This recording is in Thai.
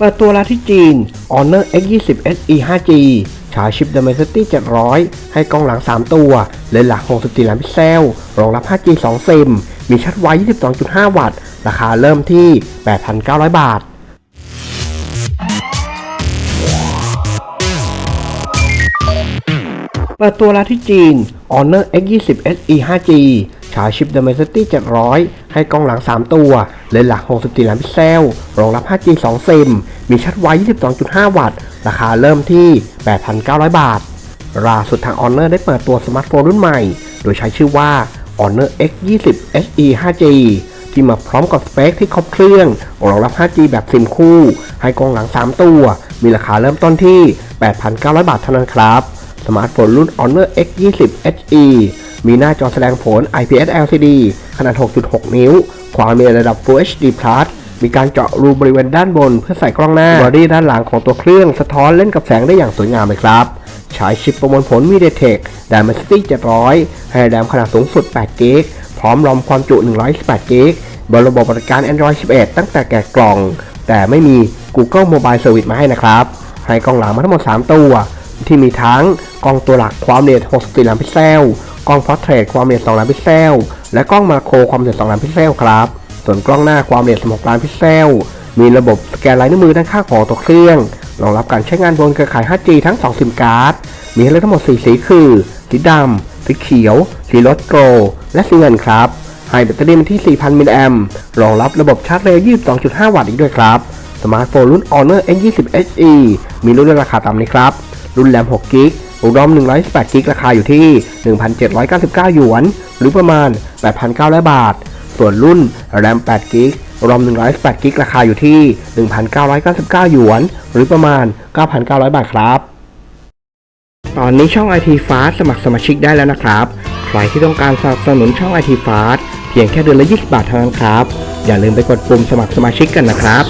เปิดตัวแล้วที่จีน Honor X20 SE 5G ฉายชิป Dimensity 700 ให้กล้องหลัง 3 ตัว เลนส์หลัก 64 ล้านพิกเซล รองรับ 5G 2 ซิม มีชัดไว 22.5 วัตต์ ราคาเริ่มที่ 8,900 บาทเปิดตัวแล้วที่จีน Honor X20 SE 5G ฉายชิป Dimensity 700 ให้กล้องหลัง 3 ตัว เลนส์หลัก 64 ล้านพิกเซล รองรับ 5G 2 ซิม มีชัดไว 22.5 วัตต์ ราคาเริ่มที่ 8,900 บาทล่าสุดทาง Honor ได้เปิดตัวสมาร์ทโฟนรุ่นใหม่ โดยใช้ชื่อว่า Honor X20 SE 5G ที่มาพร้อมกับสเปคที่ครบเครื่อง รองรับ 5G แบบซิมคู่ ให้กล้องหลัง 3 ตัว มีราคาเริ่มต้นที่ 8,900 บาทเท่านั้นครับ สมาร์ทโฟนรุ่น Honor X20 HE มีหน้าจอแสดงผล IPS LCD ขนาด 6.6 นิ้ว ความมีระดับ Full HD Plus มีการเจาะรูบริเวณด้านบนเพื่อใส่กล้องหน้าบอดี้ด้านหลังของตัวเครื่องสะท้อนเล่นกับแสงได้อย่างสวยงามเลยครับ ใช้ชิปประมวลผล MediaTek Dimensity 700 ให้แรมขนาดสูงสุด8 g b พร้อมรอมความจุ 128 g b บนระบบปฏิบัติการ Android 11 ตั้งแต่แกะกล่อง แต่ไม่มี Google Mobile Service มาให้นะครับ ให้กล้องหลังมาทั้งหมด 3 ตัว ที่มีทั้งกล้องตัวหลักความละเอียด 64 ล้านพิกเซล กล้องพอร์เทรตความละเอียด 2 ล้านพิกเซล และกล้องมาโครความละเอียด 2 ล้านพิกเซลครับ ส่วนกล้องหน้าความละเอียด 16 ล้านพิกเซล มีระบบสแกนลายนิ้วมือด้านข้างของตัวเครื่อง รองรับการใช้งานบนเครือข่าย 5G ทั้ง 2 ซิมการ์ด มีให้เลือกทั้งหมด 4 สีคือ สีดำ สีเขียว สีรถโกลและสีเงินครับให้แบตเตอรี่มันที่ 4,000 มิลลิแอมป์ รองรับระบบชาร์จเร็ว 22.5 วัตต์อีกด้วยครับ สมาร์ทโฟนรุ่น Honor N20 HE มีรุ่นราคาตามนี้ครับ รุ่นแรม6กิก รอม128กิกราคาอยู่ที่ 1,799 หยวน หรือประมาณ 8,900 บาท ส่วนรุ่นแรม8กิกรอม128กิกราคาอยู่ที่ 1,999 หยวน หรือประมาณ 9,900 บาทครับ ตอนนี้ช่อง IT Fast สมัครสมาชิกได้แล้วนะครับ ใครที่ต้องการสนับสนุนช่อง IT Fast เพียงแค่เดือนละ 20 บาทเท่านั้นครับ อย่าลืมไปกดปุ่มสมัครสมาชิกกันนะครับ